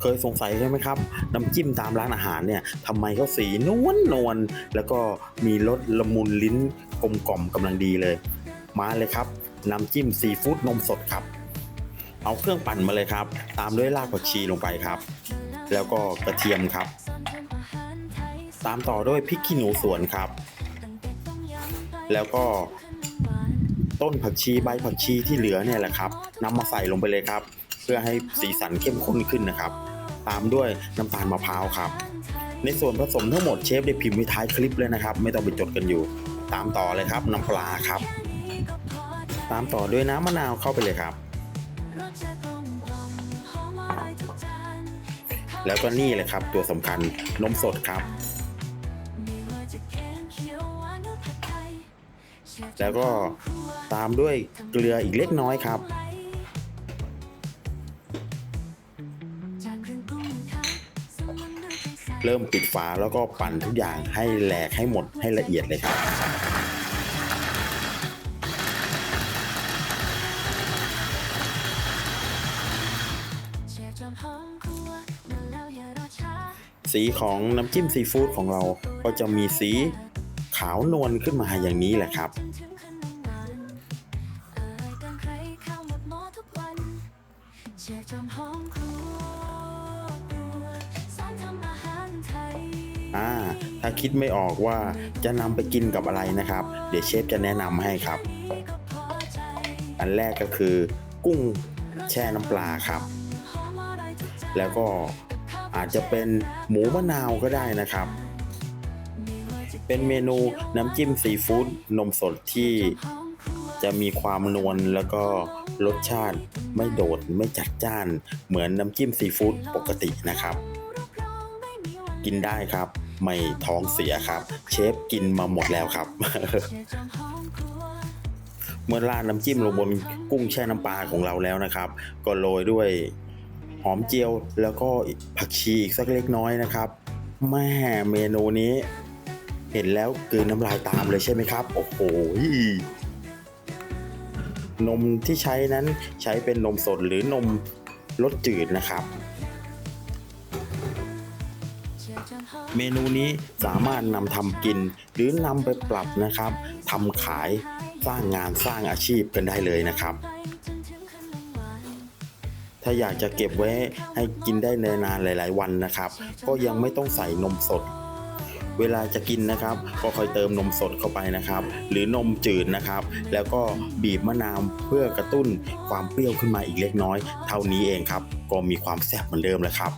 เคยสงสัยใช่ไหมครับ น้ำจิ้มตามร้านอาหารเนี่ยทำไมเขาสีนวลนวลแล้วก็มีรสละมุนลิ้นกลมกล่อมกำลังดีเลย มาเลยครับ น้ำจิ้มซีฟู้ดนมสดครับ เอาเครื่องปั่นมาเลยครับ ตามด้วยรากผักชีลงไปครับ แล้วก็กระเทียมครับ ตามต่อด้วยพริกขี้หนูสวนครับ แล้วก็ต้นผักชีใบผักชีที่เหลือเนี่ยแหละครับนำมาใส่ลงไปเลยครับ พื่อให้สีสันเข้มข้นขึ้นนะครับ ตามด้วยน้ำตาลมะพร้าวครับ ในส่วนผสมทั้งหมดเชฟได้พิมพ์ไว้ท้ายคลิปเลยนะครับ ไม่ต้องไปจดกันอยู่ ตามต่อเลยครับน้ำปลาครับ ตามต่อด้วยน้ำมะนาวเข้าไปเลยครับ แล้วก็นี่เลยครับตัวสำคัญนมสดครับแล้วก็ตามด้วยเกลืออีกเล็กน้อยครับ เริ่มปิดฝาแล้วก็ปั่นทุกอย่างให้แหลกให้หมดให้ละเอียดเลยครับสีของน้ำจิ้มซีฟู้ดของเราก็จะมีสีขาวนวลขึ้นมาอย่างนี้แหละครับอ่าถ้าคิดไม่ออกว่าจะนำไปกินกับอะไรนะครับ เดี๋ยวเชฟจะแนะนำให้ครับ อันแรกก็คือ กุ้งแช่น้ำปลาครับ แล้วก็อาจจะเป็นหมูมะนาวก็ได้นะครับ เป็นเมนูน้ำจิ้มซีฟู้ดนมสดที่จะมีความนวลแล้วก็รสชาติไม่โดดไม่จัดจ้าน เหมือนน้ำจิ้มซีฟู้ดปกตินะครับ กินได้ครับ ไม่ท้องเสียครับ เชฟกินมาหมดแล้วครับ เมื่อราดน้ำจิ้มลงบนกุ้งแช่น้ำปลาของเราแล้วนะครับ ก็โรยด้วยหอมเจียวแล้วก็ผักชีอีกสักเล็กน้อยนะครับแม่เมนูนี้ เห็นแล้วกืนน้ำลายตามเลยใช่ไหมครับ โอ้โหนมที่ใช้นั้นใช้เป็นนมสดหรือนมรสจืดนะครับ เมนูนี้สามารถนำทำกินหรือนำไปปรับนะครับทำขายสร้างงานสร้างอาชีพกันได้เลยนะครับ ถ้าอยากจะเก็บไว้ให้กินได้นานๆหลาย ๆ วันนะครับ ก็ยังไม่ต้องใส่นมสด เวลาจะกินนะครับ ก็ค่อยเติมนมสดเข้าไปนะครับ หรือนมจืดนะครับ แล้วก็บีบมะนาวเพื่อกระตุ้นความเปรี้ยวขึ้นมาอีกเล็กน้อย เท่านี้เองครับ ก็มีความแซ่บเหมือนเดิมแล้วครับ